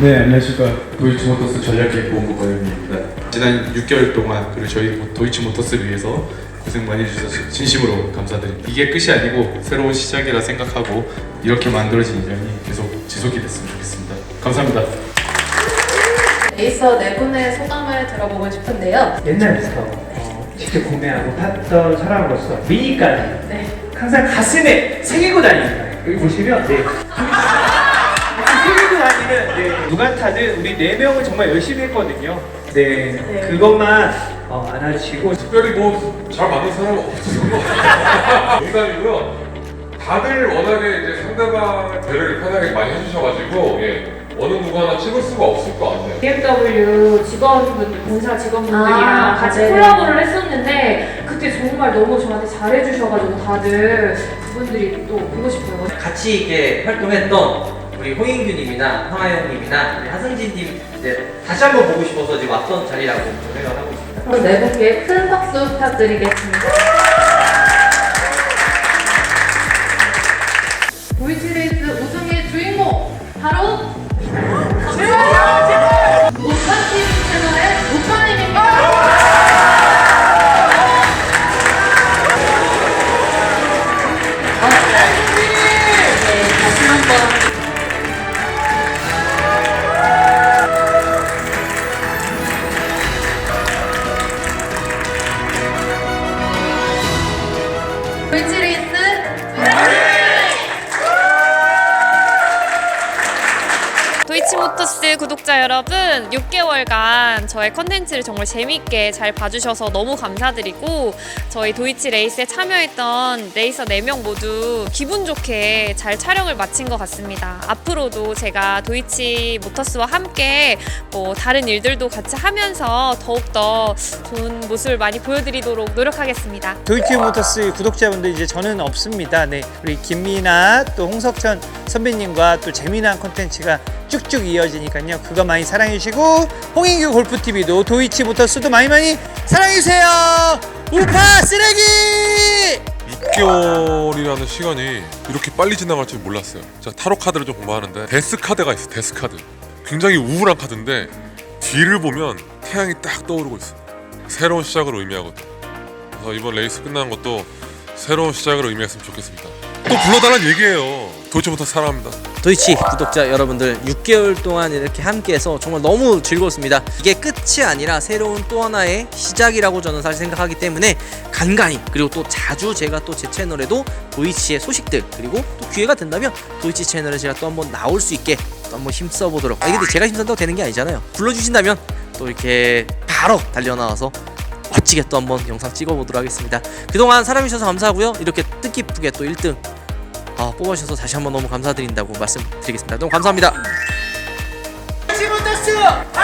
네, 안녕하십니까. 도이치모터스 전략계획본부 과장입니다. 지난 6개월 동안 그리고 저희 도이치모터스를 위해서 고생 많이 해주셔서 진심으로 감사드립니다. 이게 끝이 아니고 새로운 시작이라 생각하고 이렇게 만들어진 인연이 계속 지속이 됐으면 좋겠습니다. 감사합니다. 에이서 네 분의 소감을 들어보고 싶은데요. 옛날부터 어, 직접 구매하고 탔던 사람으로서 미니까지 네. 항상 가슴에 새기고 다닙니다. 여기 보시면 네. 새기고 다니는 네. 누가 타든 우리 네 명은 정말 열심히 했거든요. 네, 네. 그것만 어, 안아주시고 특별히 뭐잘 만든 사람은 없어요. 농담이고요. 다들 워낙에 이제 상대방의 배려를 편하게 많이 해주셔가지고 예, 어느 누구 하나 찍을 수가 없을 것 같아요. BMW 직원분들, 본사 직원분들이랑 아, 같이 네. 콜라보를 했었는데 그때 정말 너무 저한테 잘해주셔가지고 다들 그분들이 또 보고 싶어요. 같이 이렇게 활동했던 우리 홍인규님이나 황하영님이나 하승진님 이제 다시 한번 보고 싶어서 지금 왔던 자리라고 생각하고 있습니다. 그럼 네 분께 큰 박수 부탁드리겠습니다. 보 도이치모터스 구독자 여러분, 6개월간 저의 컨텐츠를 정말 재밌게 잘 봐주셔서 너무 감사드리고 저희 도이치 레이스에 참여했던 레이서 4명 모두 기분 좋게 잘 촬영을 마친 것 같습니다. 앞으로도 제가 도이치 모터스와 함께 뭐 다른 일들도 같이 하면서 더욱더 좋은 모습을 많이 보여드리도록 노력하겠습니다. 도이치 모터스 구독자분들 이제 저는 없습니다. 네, 우리 김미나 또 홍석천 선배님과 또 재미난 콘텐츠가 쭉쭉 이어지니까요. 그거 많이 사랑해 주시고 홍인규 골프 TV도 도이치 모터스도 많이 많이 사랑해 주세요. 우파 쓰레기! 6개월이라는 시간이 이렇게 빨리 지나갈 줄 몰랐어요. 제가 타로 카드를 좀 공부하는데 데스 카드가 있어. 데스 카드. 굉장히 우울한 카드인데 뒤를 보면 태양이 딱 떠오르고 있어. 새로운 시작을 의미하거든. 그래서 이번 레이스 끝나는 것도 새로운 시작을 의미했으면 좋겠습니다. 또 불러달라는 얘기예요. 도대체부터 사랑합니다. 도이치 구독자 여러분들 6개월 동안 이렇게 함께해서 정말 너무 즐거웠습니다. 이게 끝이 아니라 새로운 또 하나의 시작이라고 저는 사실 생각하기 때문에 간간히 그리고 또 자주 제가 또 제 채널에도 도이치의 소식들 그리고 또 기회가 된다면 도이치 채널에 제가 또 한번 나올 수 있게 또 한번 힘써 보도록. 아 근데 제가 힘쓴다고 되는 게 아니잖아요. 불러주신다면 또 이렇게 바로 달려 나와서 멋지게 또 한번 영상 찍어보도록 하겠습니다. 그동안 사랑해주셔서 감사하고요. 이렇게 뜻깊게 또 1등 아, 뽑아주셔서 다시 한번 너무 감사드린다고 말씀드리겠습니다. 너무 감사합니다. 다시 한번 다시